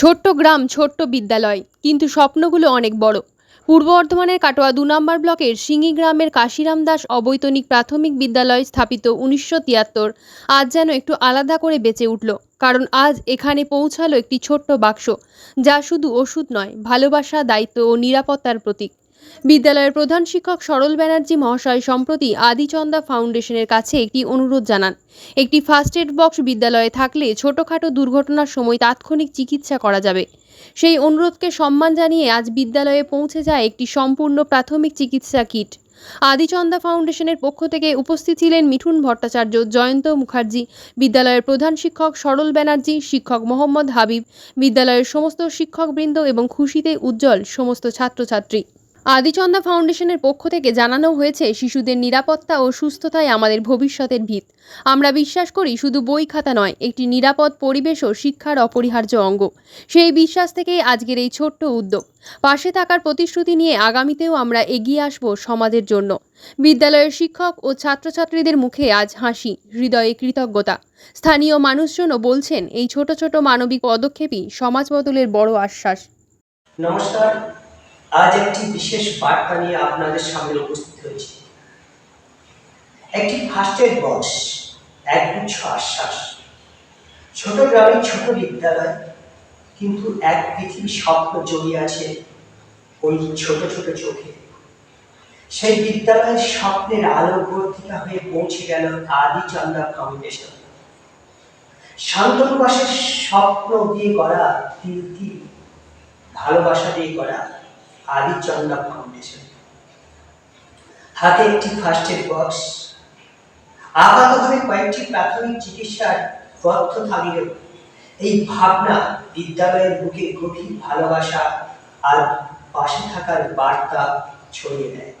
ছোট্ট গ্রাম, ছোট্ট বিদ্যালয়, কিন্তু স্বপ্নগুলো অনেক বড়। পূর্ব বর্ধমানের কাটোয়া দু নম্বর ব্লকের সিঙ্গি গ্রামের কাশিরাম দাস অবৈতনিক প্রাথমিক বিদ্যালয় স্থাপিত উনিশশো তিয়াত্তর আজ যেন একটু আলাদা করে বেঁচে উঠল, কারণ আজ এখানে পৌঁছালো একটি ছোট্ট বাক্স, যা শুধু ওষুধ নয়, ভালোবাসা, দায়িত্ব ও নিরাপত্তার প্রতীক। বিদ্যালয়ের প্রধান শিক্ষক সরল ব্যানার্জি মহাশয় সম্প্রতি আদিচন্দা ফাউন্ডেশনের কাছে একটি অনুরোধ জানান। একটি ফার্স্ট এড বক্স বিদ্যালয়ে থাকলে ছোটখাটো দুর্ঘটনার সময় তাৎক্ষণিক চিকিৎসা করা যাবে। সেই অনুরোধকে সম্মান জানিয়ে আজ বিদ্যালয়ে পৌঁছে যায় একটি সম্পূর্ণ প্রাথমিক চিকিৎসা কিট। আদিচন্দা ফাউন্ডেশনের পক্ষ থেকে উপস্থিত ছিলেন মিঠুন ভট্টাচার্য, জয়ন্ত মুখার্জি, বিদ্যালয়ের প্রধান শিক্ষক সরল ব্যানার্জি, শিক্ষক মোহাম্মদ হাবিব, বিদ্যালয়ের সমস্ত শিক্ষকবৃন্দ এবং খুশিতে উজ্জ্বল সমস্ত ছাত্রছাত্রী। আদিচন্দা ফাউন্ডেশনের পক্ষ থেকে জানানো হয়েছে, শিশুদের নিরাপত্তা ও সুস্থতাই আমাদের ভবিষ্যতের ভিত। আমরা বিশ্বাস করি শুধু বই খাতা নয়, একটি নিরাপদ পরিবেশও শিক্ষার অপরিহার্য অঙ্গ। সেই বিশ্বাস থেকেই আজকের এই ছোট্ট উদ্যোগ। পাশে থাকার প্রতিশ্রুতি নিয়ে আগামীতেও আমরা এগিয়ে আসব সমাজের জন্য। বিদ্যালয়ের শিক্ষক ও ছাত্রছাত্রীদের মুখে আজ হাসি, হৃদয়ে কৃতজ্ঞতা। স্থানীয় মানুষজনও বলছেন, এই ছোট ছোট মানবিক পদক্ষেপই সমাজ বদলের বড় আশ্বাস। নমস্কার আজ একটি বিশেষ বার্তা নিয়ে আপনাদের সামনে উপস্থিত হয়েছি। একটি ফার্স্ট এড বক্স একগুচ্ছ আশ্বাস। ছোট গ্রামের ছোট বিদ্যালয়, কিন্তু এক পৃথিবী স্বপ্ন জড়িয়ে আছে ওই ছোট ছোট চোখে। সেই বিদ্যালয়ের স্বপ্নের আলো বর্তিকা হয়ে পৌঁছে গেল আদিচন্দা ফাউন্ডেশন। শান্তনুবাসের স্বপ্ন দিয়ে করা তিল ভালোবাসা দিয়ে গড়া আদিচন্দা ফাউন্ডেশন হাতে একটি ফার্স্ট এড বক্স আপাতভাবে কয়েকটি প্রাথমিক চিকিৎসার তথ্য থাকলেও এই ভাবনা বিদ্যালয়ের বুকে গভীর ভালোবাসা আর পাশে থাকার বার্তা ছড়িয়ে দেয়।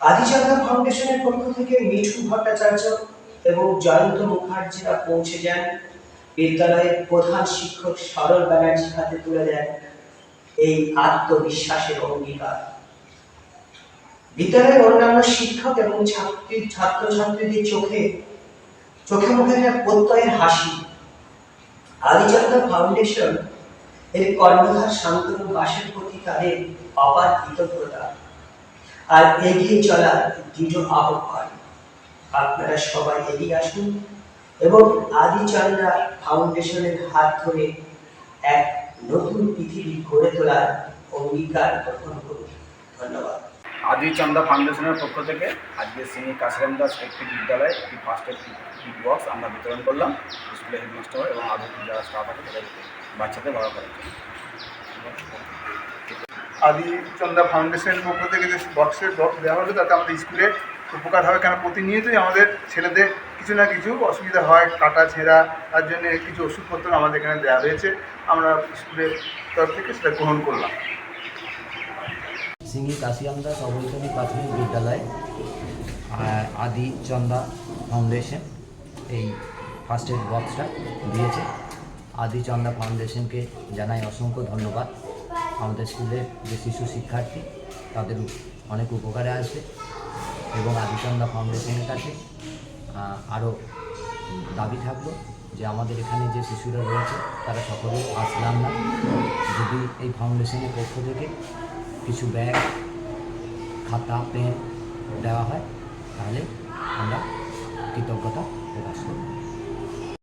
আদিচন্দা ফাউন্ডেশনের পক্ষ থেকে মিঠু ভট্টাচার্য এবং জয়ন্ত মুখার্জিরা পৌঁছে যান। বিদ্যালয়ের প্রধান শিক্ষক সরল ব্যানার্জি হাতে তুলে দেন এই আত্মবিশ্বাসের অঙ্গীকার। বিদ্যালয়ের অন্যান্য শিক্ষক এবং ছাত্রী ছাত্রছাত্রীদের চোখে চোখে মুখে প্রত্যয়ের হাসি। আদিচন্দ্র ফাউন্ডেশন এর কর্ণধার শান্তনু বাসের প্রতি তাদের অপার কৃতজ্ঞতা। আর এগিয়ে চলার দৃঢ় আহ্বান। আপনারা সবাই এগিয়ে আসুন এবং আদিচন্দ্রা ফাউন্ডেশনের হাত ধরে এক নতুন পৃথিবী গড়ে তোলার অঙ্গীকার গ্রহণ করুন। ধন্যবাদ। আদিচন্দা ফাউন্ডেশনের পক্ষ থেকে আজকে সিনি কাশিরাম দাস একটি বিদ্যালয়ে একটি ফার্স্ট এড কিট বক্স আমরা বিতরণ করলাম। স্কুলের হেডমাস্টার এবং আরও যারা স্টাফ আছে তাদের বাচ্চাদের বড় করার জন্য। আদিচন্দা ফাউন্ডেশনের পক্ষ থেকে যে বক্সের বক্স দেওয়া হলো তাতে আমাদের স্কুলে উপকার হবে কেন প্রতিনিয়তই আমাদের ছেলেদের কিছু না কিছু অসুবিধা হয়, কাটা ছেঁড়া, তার জন্য কিছু ওষুধপত্র আমাদের এখানে দেওয়া হয়েছে। আমরা স্কুলের তরফ থেকে সেটা গ্রহণ করলাম। সিঙ্গি কাশিয়াম দাস অবৈতনিক প্রাথমিক বিদ্যালয় আদি চন্দা ফাউন্ডেশন, এই ফার্স্ট এড বক্সটা দিয়েছে। আদি চন্দা ফাউন্ডেশনকে জানাই অসংখ্য ধন্যবাদ। আমাদের স্কুলের যে শিশু শিক্ষার্থী, তাদের অনেক উপকারে আসবে। এবং আদিচন্দা ফাউন্ডেশনের কাছে আরও দাবি থাকল যে আমাদের এখানে যে শিশুরা রয়েছে, তারা সকলে আসলাম না। যদি এই ফাউন্ডেশনের পক্ষ থেকে কিছু ব্যাগ, খাতা, পেন দেওয়া হয়, তাহলে আমরা কৃতজ্ঞতা প্রকাশ করব।